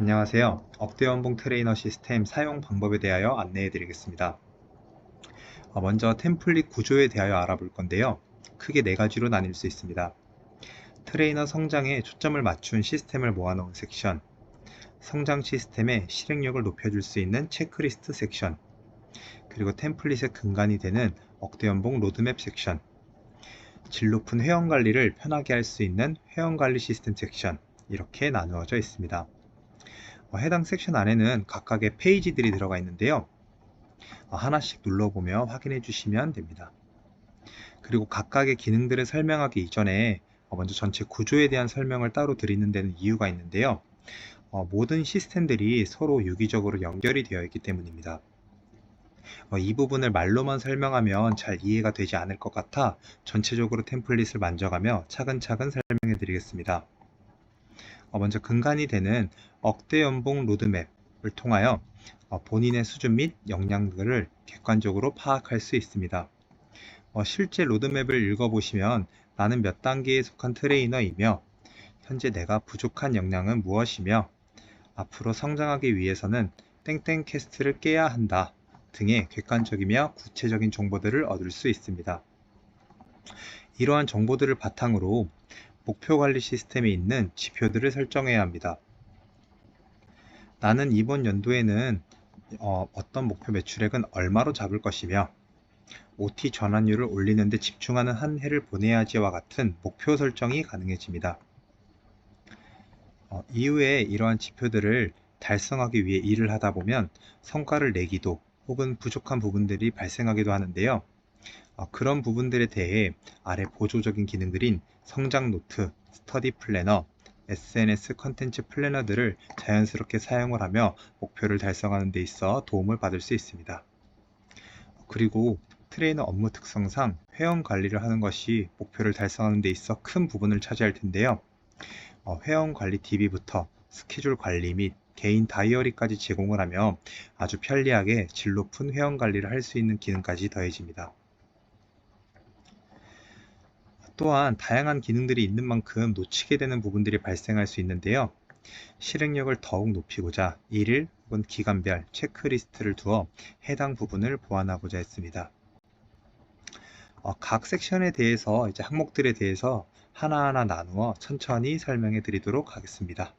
안녕하세요. 억대연봉 트레이너 시스템 사용 방법에 대하여 안내해 드리겠습니다. 어, 먼저 템플릿 구조에 대하여 알아볼 건데요. 크게 네 가지로 나뉠 수 있습니다. 트레이너 성장에 초점을 맞춘 시스템을 모아놓은 섹션, 성장 시스템의 실행력을 높여줄 수 있는 체크리스트 섹션, 그리고 템플릿의 근간이 되는 억대연봉 로드맵 섹션, 질 높은 회원 관리를 편하게 할 수 있는 회원 관리 시스템 섹션, 이렇게 나누어져 있습니다. 어, 해당 섹션 안에는 각각의 페이지들이 들어가 있는데요. 어, 하나씩 눌러보며 확인해 주시면 됩니다. 그리고 각각의 기능들을 설명하기 이전에 어, 먼저 전체 구조에 대한 설명을 따로 드리는 데는 이유가 있는데요. 모든 시스템들이 서로 유기적으로 연결이 되어 있기 때문입니다. 이 부분을 말로만 설명하면 잘 이해가 되지 않을 것 같아 전체적으로 템플릿을 만져가며 차근차근 설명해 드리겠습니다. 어, 먼저 근간이 되는 억대 연봉 로드맵을 통하여 어, 본인의 수준 및 역량들을 객관적으로 파악할 수 있습니다. 어, 실제 로드맵을 읽어보시면 나는 몇 단계에 속한 트레이너이며 현재 내가 부족한 역량은 무엇이며 앞으로 성장하기 위해서는 땡땡 캐스트를 깨야 한다 등의 객관적이며 구체적인 정보들을 얻을 수 있습니다. 이러한 정보들을 바탕으로 목표 관리 시스템에 있는 지표들을 설정해야 합니다. 나는 이번 연도에는 어, 떤 목표 매출액은 얼마로 잡을 것이며 OT 전환율을 올리는 데 집중하는 한 해를 보내야지와 같은 목표 설정이 가능해집니다. 어, 이후에 이러한 지표들을 달성하기 위해 일을 하다 보면 성과를 내기도 혹은 부족한 부분들이 발생하기도 하는데요. 어, 그런 부분들에 대해 아래 보조적인 기능들인 성장 노트, 스터디 플래너, SNS 컨텐츠 플래너들을 자연스럽게 사용을 하며 목표를 달성하는 데 있어 도움을 받을 수 있습니다. 그리고 트레이너 업무 특성상 회원 관리를 하는 것이 목표를 달성하는 데 있어 큰 부분을 차지할 텐데요. 어, 회원 관리 DB부터 스케줄 관리 및 개인 다이어리까지 제공을 하며 아주 편리하게 질 높은 회원 관리를 할 수 있는 기능까지 더해집니다. 또한 다양한 기능들이 있는 만큼 놓치게 되는 부분들이 발생할 수 있는데요. 실행력을 더욱 높이고자 일일 혹은 기간별 체크리스트를 두어 해당 부분을 보완하고자 했습니다. 어, 각 섹션에 대해서 이제 항목들에 대해서 하나하나 나누어 천천히 설명해 드리도록 하겠습니다.